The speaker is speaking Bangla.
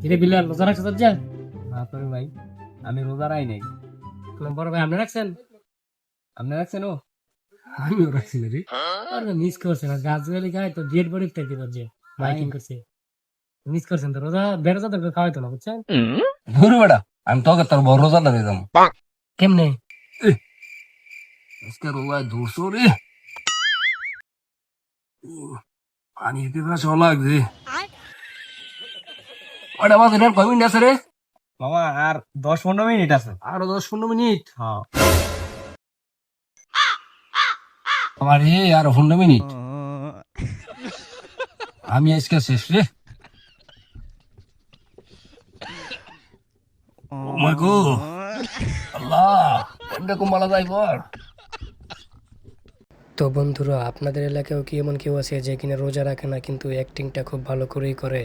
ধীরে বিলাল রোজা রাখছে তোর যা? না তোর ভাই আমি রোজা রাই নাই। বড় ভাই আপনি রাখছেন? আপনি রাখছেন ও? আমিও রাখছি না রে। আরে মিস করছে না গাছ গেলে খায় তো ডেড বডি থেকে পারছে মাইকিং করছে। মিস করছেন তো রোজা বেরোজা তো খাওয়াইতো না বুঝছেন? ধুর বেটা আমি তোকে তোর বড় রোজা ধরে যাব কেমনে? আজকে রোজা ধরছো রে? পানি পিপাসা লাগছে। ওটা বাজে রে কয় মিনিট আছে রে? মামা আর দশ পনেরো মিনিট আছে। আরও দশ পনেরো মিনিট? আমার এ আরও পনেরো মিনিট? আমি আজকে শেষ রে। আল্লাহ বল তো বন্ধুরা আপনাদের এলাকায়ও কি এমন কেউ আছে যে কিনা রোজা রাখে না কিন্তু অ্যাক্টিংটা খুব ভালো করেই করে?